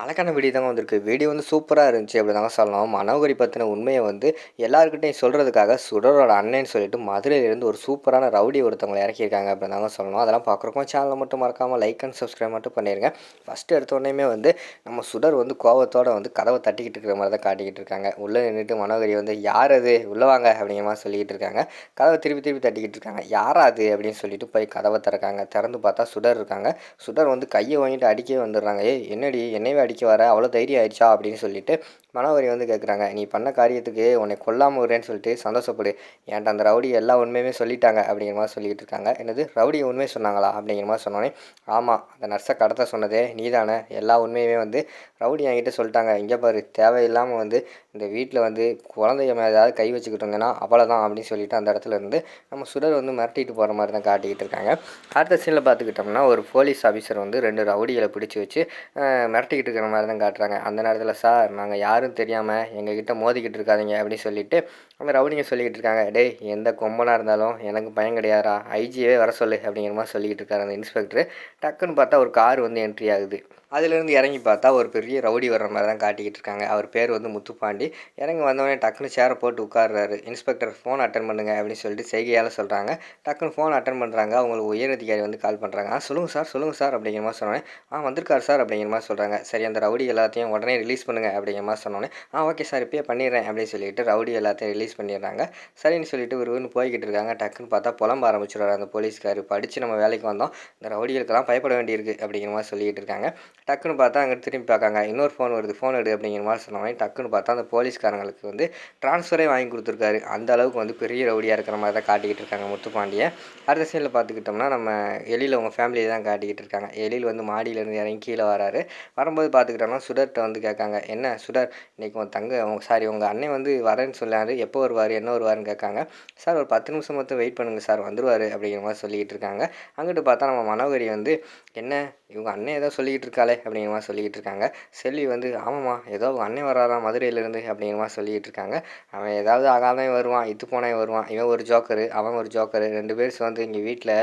அழகான வீடியோ தாங்க வந்திருக்கு. வீடியோ வந்து சூப்பராக இருந்துச்சு அப்படி தாங்க சொல்லணும். மனோகரி பற்றின உண்மையை வந்து எல்லாருக்கிட்டையும் சொல்கிறதுக்காக சுடரோட அண்ணன்னு சொல்லிட்டு மதுரையிலேருந்து ஒரு சூப்பரான ரவுடி ஒருத்தவங்களை இறக்கியிருக்காங்க அப்படி தாங்க சொல்லணும். அதெல்லாம் பார்க்குறக்கும் சேனலை மட்டும் மறக்காமல் லைக் அண்ட் சப்ஸ்கிரைப் மட்டும் பண்ணிடுங்க ஃபஸ்ட்டு எடுத்தோடனே வந்து நம்ம சுடர் வந்து கோவத்தோடு வந்து கதவை தட்டிக்கிட்டு இருக்கிற மாதிரி தான் காட்டிக்கிட்டு இருக்காங்க. உள்ளே நின்றுட்டு மனோகரி வந்து யார் அது? உள்ளே வாங்க அப்படிங்கிற மாதிரி சொல்லிக்கிட்டு இருக்காங்க. கதவை திருப்பி திருப்பி தட்டிக்கிட்டு இருக்காங்க. யாரா அது? அப்படின்னு சொல்லிட்டு போய் கதவை திறக்காங்க. திறந்து பார்த்தா சுடர் இருக்காங்க. சுடர் வந்து கையை வாங்கிட்டு அடிக்கவே வந்துடுறாங்க. ஏ என்னடி? என்னையே அடிக்க வர அவ்வளோ தைரியம் ஆயிடுச்சா அப்படின்னு சொல்லிட்டு மனோகரி வந்து கேட்குறாங்க நீ பண்ண காரியத்துக்கு உன்னை கொல்லாமல் விடுறேன்னு சொல்லிட்டு சந்தோஷப்படு. என்கிட்ட அந்த ரவுடி எல்லா உண்மையுமே சொல்லிட்டாங்க? அப்படிங்கிற மாதிரி சொல்லிட்டு இருக்காங்க. என்னது? ரவுடி உண்மை சொன்னாங்களா? அப்படிங்கிற மாதிரி சொன்னோன்னே ஆமாம் அந்த நர்ஸை கடத்த சொன்னதே நீ தானே எல்லா உண்மையுமே வந்து ரவுடி என்கிட்ட சொல்லிட்டாங்க. இங்கே பாரு தேவையில்லாமல் வந்து இந்த வீட்டில் வந்து குழந்தைய மேலே ஏதாவது கை வச்சுக்கிட்டு இருந்தேன்னா அவ்வளோதான் அப்படின்னு சொல்லிட்டு அந்த இடத்துல இருந்து நம்ம சுடர் வந்து மிரட்டிட்டு போகிற மாதிரி தான் காட்டிக்கிட்டு இருக்காங்க. அடுத்த சீனில் பார்த்துக்கிட்டோம்னா ஒரு போலீஸ் ஆஃபீஸர் வந்து ரெண்டு ரவுடிகளை பிடிச்சி வச்சு மிரட்டிக்கிட்டு மிரட்டிக்கிட்டு இருக்கிற மாதிரி தான் காட்டுறாங்க. அந்த நேரத்தில் சார் நாங்கள் யாரும் தெரியாமல் எங்ககிட்ட மோதிக்கிட்டு இருக்காதீங்க அப்படின்னு சொல்லிட்டு அந்த ரவுடிங்க சொல்லிக்கிட்டு இருக்காங்க. டேய் எந்த கொம்பனாக இருந்தாலும் எனக்கு பயம் கிடையாதா ஐஜியே வர சொல்லு அப்படிங்கிற மாதிரி சொல்லிக்கிட்டு இருக்காரு அந்த இன்ஸ்பெக்டர். டக்குன்னு பார்த்தா ஒரு கார் வந்து என்ட்ரி ஆகுது. அதுலேருந்து இறங்கி பார்த்தா ஒரு பெரிய ரவுடி வர்ற மாதிரி தான் காட்டிக்கிட்டு இருக்காங்க. அவர் பேர் வந்து முத்துப்பாண்டி. இறங்கி வந்தவொடனே டக்குன்னு சேரை போட்டு உட்கார்றாரு. இன்ஸ்பெக்டர் ஃபோன் அட்டன் பண்ணுங்க அப்படின்னு சொல்லிட்டு செய்கையால் சொல்கிறாங்க டக்குன்னு ஃபோன் அட்டன் பண்ணுறாங்க அவங்களுக்கு உயர் அதிகாரி வந்து கால் பண்ணுறாங்க ஆ சொல்லுங்கள் சார் சொல்லுங்கள் சார் அப்படிங்கிற மாதிரி சொன்னோன்னே ஆ வந்திருக்கார் சார் அப்படிங்கிற மாதிரி சொல்கிறாங்க சரி அந்த ரவுடி எல்லாத்தையும் உடனே ரிலீஸ் பண்ணுங்க அப்படிங்கிற மாதிரி சொன்னோன்னே ஆ ஓகே சார் இப்பயே பண்ணிடுறேன் அப்படின்னு சொல்லிட்டு ரவுடி எல்லாத்தையும் ரிலீஸ் பண்ணிடுறாங்க. சரின்னு சொல்லிட்டு விறுவிறுன்னு போய்கிட்டு இருக்காங்க. டக்குன்னு பார்த்தா புலம்ப ஆரம்பிச்சிடுறாரு அந்த போலீஸ்கார். படித்து நம்ம வேலைக்கு வந்தோம். இந்த ரவுடிகளுக்கெல்லாம் பயப்பட வேண்டியிருக்கு அப்படிங்கிற மாதிரி சொல்லிட்டு இருக்காங்க. டக்குன்னு பார்த்தா அங்கே திரும்பி பார்க்காங்க. இன்னொரு ஃபோன் வருது. ஃபோன் எடு அப்படிங்கிற மாதிரி சொன்னவங்க டக்குன்னு பார்த்தா அந்த போலீஸ்காரங்களுக்கு வந்து ட்ரான்ஸ்ஃபரே வாங்கி கொடுத்துருக்காரு. அந்த அளவுக்கு வந்து பெரிய ரவுடியாக இருக்கிற மாதிரி தான் காட்டிக்கிட்டு இருக்காங்க முத்துப்பாண்டியை. அடுத்த சீனில் பார்த்துக்கிட்டோம்னா நம்ம எழில் அவங்க ஃபேமிலியை தான் காட்டிக்கிட்டு இருக்காங்க. எழில் வந்து மாடியிலேருந்து இறங்கி கீழே வராரு. வரும்போது பார்த்துக்கிட்டோம்னா சுடர்கிட்ட வந்து கேட்காங்க. என்ன சுடர்? இன்றைக்கி உன் தங்க சாரி உங்கள் அண்ணன் வந்து வரேன்னு சொல்லாரு எப்போ எப்போ வருவார் என்ன வருவாருன்னு கேட்காங்க. சார் ஒரு பத்து நிமிஷம் மட்டும் வெயிட் பண்ணுங்கள் சார் வந்துடுவார் அப்படிங்கிற மாதிரி சொல்லிக்கிட்டு இருக்காங்க. அங்கிட்டு பார்த்தா நம்ம மனோகரி வந்து என்ன இவங்க அண்ணன் ஏதோ சொல்லிக்கிட்டு இருக்காளே அப்படிங்கிற மாதிரி சொல்லிக்கிட்டு இருக்காங்க. செல்வி வந்து ஆமாம்மா ஏதோ அவங்க அண்ணன் வராராம் மதுரையிலேருந்து அப்படிங்கிற மாதிரி சொல்லிக்கிட்டு இருக்காங்க. அவன் ஏதாவது ஆகாதவன் வருவான் இது போனே வருவான். இவன் ஒரு ஜோக்கரு அவன் ஒரு ஜோக்கரு. ரெண்டு பேர் வந்து இங்கே வீட்டில்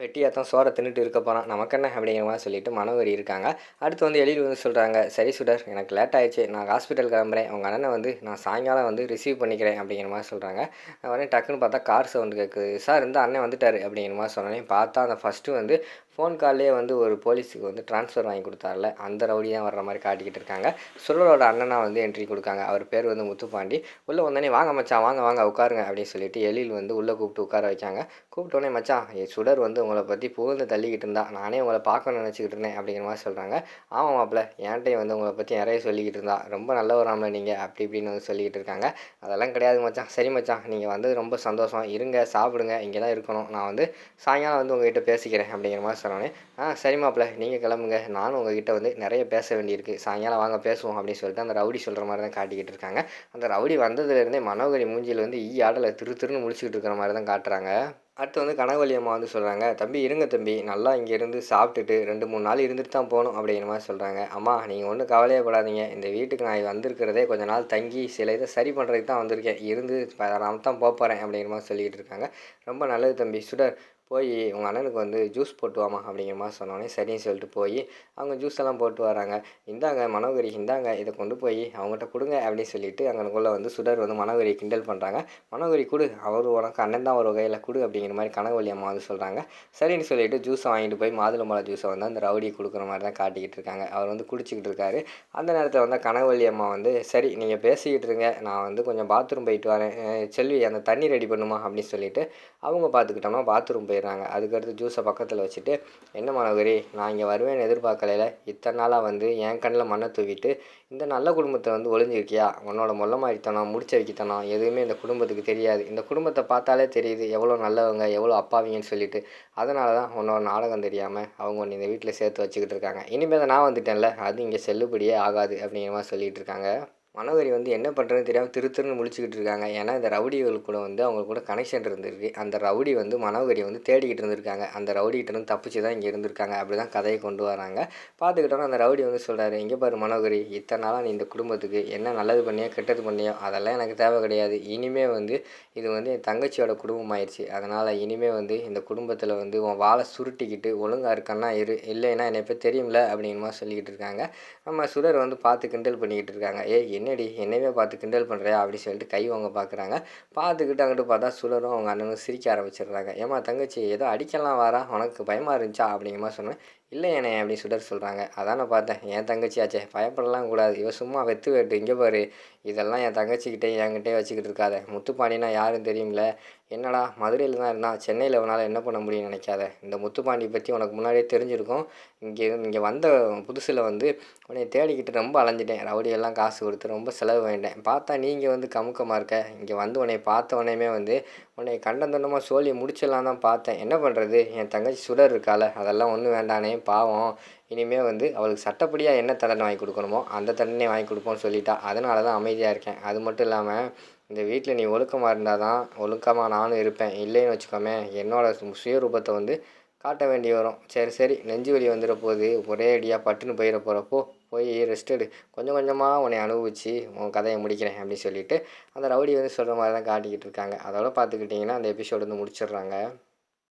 வெட்டியாத்தான் சோறை தின்னுட்டு இருக்க போகிறான் நமக்கு என்ன அப்படிங்கிற மாதிரி சொல்லிட்டு மனவரி இருக்காங்க. அடுத்து வந்து எழில் வந்து சொல்கிறாங்க சரி சுடர் எனக்கு லேட் ஆயிடுச்சு. நான் ஹாஸ்பிட்டல் கிளம்புறேன். உங்கள் அண்ணனை வந்து நான் சாயங்காலம் வந்து ரிசீவ் பண்ணிக்கிறேன். அப்படிங்கிற மாதிரி சொல்கிறாங்க உடனே டக்குன்னு பார்த்தா கார் சவுண்டு கேட்குது சார் இந்த அண்ணன் வந்துட்டார். அப்படிங்கிற மாதிரி சொன்னோன்னே பார்த்தா அந்த ஃபஸ்ட்டு வந்து ஃபோன் கால்லேயே வந்து ஒரு போலீஸுக்கு வந்து ட்ரான்ஸ்ஃபர் வாங்கி கொடுத்தாருல அந்த ரவுடி தான் வர்ற மாதிரி காட்டிக்கிட்டு இருக்காங்க. சுடரோட அண்ணனா வந்து என்ட்ரி கொடுக்காங்க. அவர் பேர் வந்து முத்துப்பாண்டி. உள்ளே வந்தோடனே வாங்க மச்சான் வாங்க வாங்க உட்காருங்க அப்படின்னு சொல்லிட்டு எழில் வந்து உள்ளே கூப்பிட்டு உட்கார வைக்காங்க கூப்பிட்டோடனே மச்சான் என் சுடர் வந்து உங்களை பற்றி புகழ்ந்து தள்ளிக்கிட்டு இருந்தா நானே உங்களை பார்க்கணும்னு நினச்சிக்கிட்டு இருந்தேன் அப்படிங்கிற மாதிரி சொல்கிறாங்க ஆமாம் மாப்பிள்ள என்கிட்டையும் வந்து உங்களை பற்றி நிறைய சொல்லிக்கிட்டு இருந்தா ரொம்ப நல்லவராமல நீங்கள் அப்படி இப்படின்னு வந்து சொல்லிக்கிட்டு இருக்காங்க. அதெல்லாம் கிடையாது மச்சான். சரி மச்சான் நீங்கள் வந்தது ரொம்ப சந்தோஷம். இருங்க சாப்பிடுங்க இங்கே தான் இருக்கணும். நான் வந்து சாயங்காலம் வந்து உங்ககிட்ட பேசிக்கிறேன் அப்படிங்கிற மாதிரி சொன்னோன்னே ஆ சரி மாப்பிள்ள நீங்கள் கிளம்புங்க. நானும் உங்ககிட்ட வந்து நிறைய பேச வேண்டியிருக்கு. சாயங்காலம் வாங்க பேசுவோம் அப்படின்னு சொல்லிட்டு அந்த ரவுடி சொல்கிற மாதிரி தான் காட்டிக்கிட்டு இருக்காங்க. அந்த ரவுடி வந்ததுலேருந்தே மனோகரி மூஞ்சியில் வந்து ஈ ஆடலை திரு திருன்னு முழிச்சிக்கிட்டு இருக்கிற மாதிரி தான் காட்டுறாங்க. அடுத்து வந்து கனகவலி அம்மா வந்து சொல்கிறாங்க தம்பி இருங்க தம்பி. நல்லா இங்கே இருந்து சாப்பிட்டுட்டு ரெண்டு மூணு நாள் இருந்துட்டு தான் போகணும் அப்படிங்கிற மாதிரி சொல்கிறாங்க அம்மா நீங்கள் ஒன்றும் கவலையப்படாதீங்க இந்த வீட்டுக்கு நான் வந்திருக்கிறதே கொஞ்ச நாள் தங்கி சில இதை சரி பண்ணுறதுக்கு தான் வந்திருக்கேன். இருந்து நான் தான் போக போகிறேன் அப்படிங்கிற மாதிரி சொல்லிக்கிட்டு இருக்காங்க. ரொம்ப நல்லது தம்பி. சுடர் போய் உங்கள் அண்ணனுக்கு வந்து ஜூஸ் போட்டு வாமா அப்படிங்கிற மாதிரி சொன்னோன்னே சரின்னு சொல்லிட்டு போய் அவங்க ஜூஸ் எல்லாம் போட்டு வராங்க. இந்தாங்க மனோகரி இந்தாங்க இதை கொண்டு போய் அவங்ககிட்ட கொடுங்க அப்படின்னு சொல்லிட்டு அங்கனுக்குள்ளே வந்து சுடர் வந்து மனோகரி கிண்டல் பண்ணுறாங்க மனோகரி கொடு அவர் உனக்கு அண்ணன் தான் ஒரு வகையில் கொடு அப்படிங்கிற மாதிரி கனகவழி அம்மா வந்து சொல்கிறாங்க சரின்னு சொல்லிட்டு ஜூஸை வாங்கிட்டு போய் மாதுளம்பழ ஜூஸை வந்து அந்த ரவுடியை கொடுக்குற மாதிரி தான் காட்டிக்கிட்டு இருக்காங்க. அவர் வந்து குடிச்சிக்கிட்டு இருக்காரு. அந்த நேரத்தில் வந்து கனகவழி அம்மா வந்து சரி நீங்கள் பேசிக்கிட்டு இருங்க நான் வந்து கொஞ்சம் பாத்ரூம் போயிட்டு வரேன். செல்வி அந்த தண்ணி ரெடி பண்ணுமா அப்படின்னு சொல்லிட்டு அவங்க பார்த்துக்கிட்டோம்னா பாத்ரூம் போயிடுறாங்க அதுக்கடுத்து ஜூஸை பக்கத்தில் வச்சுட்டு என்ன மனோகரி நான் இங்கே வருவேன் எதிர்பார்க்கலையில் இத்தனை நாளாக வந்து என் கண்ணில் மண்ணை தூவிட்டு இந்த நல்ல குடும்பத்தை வந்து ஒளிஞ்சிருக்கியா? உன்னோட மொல்ல மாறித்தனம் முடிச்ச வைக்கத்தனம் எதுவுமே இந்த குடும்பத்துக்கு தெரியாது. இந்த குடும்பத்தை பார்த்தாலே தெரியுது எவ்வளோ நல்லவங்க எவ்வளோ அப்பாவிங்கன்னு சொல்லிட்டு. அதனால தான் உன்னோட நாடகம் தெரியாமல் அவங்க ஒன்று இந்த வீட்டில் சேர்த்து வச்சுக்கிட்டு இருக்காங்க. இனிமேல் நான் வந்துட்டேன்ல அது இங்கே செல்லுபடியே ஆகாது அப்படிங்கிற மாதிரி சொல்லிகிட்டு இருக்காங்க. மனோகரி வந்து என்ன பண்ணுறதுன்னு தெரியாமல் திரு திருன்னு முழிச்சிக்கிட்டு இருக்காங்க. ஏன்னா இந்த ரவுடிகள் கூட வந்து அவங்க கூட கனெக்ஷன் இருந்திருக்கு. அந்த ரவுடி வந்து மனோகரி வந்து தேடிக்கிட்டு இருந்திருக்காங்க. அந்த ரவுடிகிட்ட இருந்து தப்பிச்சு தான் இங்கே இருந்திருக்காங்க. அப்படி தான் கதையை கொண்டு வராங்க. பார்த்துக்கிட்டோன்னா அந்த ரவுடி வந்து சொல்கிறாரு இங்கே பாரு மனோகரி இத்தனை நாளாக நீ இந்த குடும்பத்துக்கு என்ன நல்லது பண்ணியோ கெட்டது பண்ணியோ அதெல்லாம் எனக்கு தேவை கிடையாது. இனிமே வந்து இது வந்து என் தங்கச்சியோட குடும்பம் ஆயிடுச்சு அதனால் இனிமே வந்து இந்த குடும்பத்தில் வந்து உன் வாழை சுருட்டிக்கிட்டு ஒழுங்காக இருக்கன்னா இரு. இல்லைன்னா என்னை இப்போ தெரியும்ல அப்படிங்கிற மாதிரி சொல்லிக்கிட்டு இருக்காங்க. நம்ம சுடர் வந்து பார்த்து கிண்டல் பண்ணிக்கிட்டு இருக்காங்க. ஏய் என்னடி என்னையவே பார்த்து கிண்டல் பண்ணுறியா அப்படின்னு சொல்லிட்டு கை வாங்க பார்க்குறாங்க. பார்த்துக்கிட்டு அங்கிட்டு பார்த்தா சுடரும் அவங்க அண்ணனும் சிரிக்க ஆரம்பிச்சிடுறாங்க. ஏமா தங்கச்சி ஏதோ அடிக்கலாம் வாரா உனக்கு பயமாக இருந்துச்சா அப்படிங்கிற மாதிரி சொன்னேன். இல்லை என்னை அப்படி சுடர் சொல்கிறாங்க அதான பார்த்தேன். என் தங்கச்சியாச்சே பயப்படலாம் கூடாது. இவ சும்மா வெத்து வெட்டு இங்கே பாரு. இதெல்லாம் என் தங்கச்சிக்கிட்டே என்கிட்டே வச்சுக்கிட்டு இருக்காத. முத்துப்பாண்டினா யாரும் தெரியும்ல. என்னடா மதுரையில் தான் இருந்தான் சென்னையில் உன்னால் என்ன பண்ண முடியும்னு நினைக்காத? இந்த முத்துப்பாண்டி பற்றி உனக்கு முன்னாடியே தெரிஞ்சிருக்கும். இங்கே இங்கே வந்த புதுசில் வந்து உன்னை தேடிக்கிட்டு ரொம்ப அலைஞ்சிட்டேன். ரவுடியெல்லாம் காசு கொடுத்து ரொம்ப செலவு வேண்டேன் பார்த்தா நீங்கள் வந்து கமுக்கமாக இருக்க. இங்கே வந்து உன்னை பார்த்த உடனேயுமே வந்து உன்னை கண்டந்தண்டமாக சோழி முடிச்சிடலாம் தான் பார்த்தேன். என்ன பண்ணுறது என் தங்கச்சி சுடர் இருக்கால அதெல்லாம் ஒன்றும் வேண்டானே பாவம். இனிமேல் வந்து அவளுக்கு சட்டப்படியாக என்ன தண்டனை வாங்கி கொடுக்கணுமோ அந்த தண்டனை வாங்கி கொடுப்போம்னு சொல்லிட்டா. அதனால தான் அமைதியாக இருக்கேன். அது மட்டும் இல்லாமல் இந்த வீட்டில் நீ ஒழுக்கமாக இருந்தால் தான் ஒழுக்கமாக நானும் இருப்பேன். இல்லைன்னு வச்சுக்கோமே என்னோடய சு- சுயரூபத்தை வந்து காட்ட வேண்டி வரும். சரி சரி நெஞ்சு வலி வந்துட போகுது ஒரே அடியாக பட்டுன்னு போயிட போகிறப்போ போய் ரெஸ்ட் எடு. கொஞ்சம் கொஞ்சமாக உன்னை அனுபவிச்சு உன் கதையை முடிக்கிறேன் அப்படின்னு சொல்லிட்டு அந்த ரவுடி வந்து சொல்கிற மாதிரி தான் காட்டிக்கிட்டு இருக்காங்க. அதோட பார்த்துக்கிட்டிங்கன்னா அந்த எபிசோடு வந்து முடிச்சிடுறாங்க.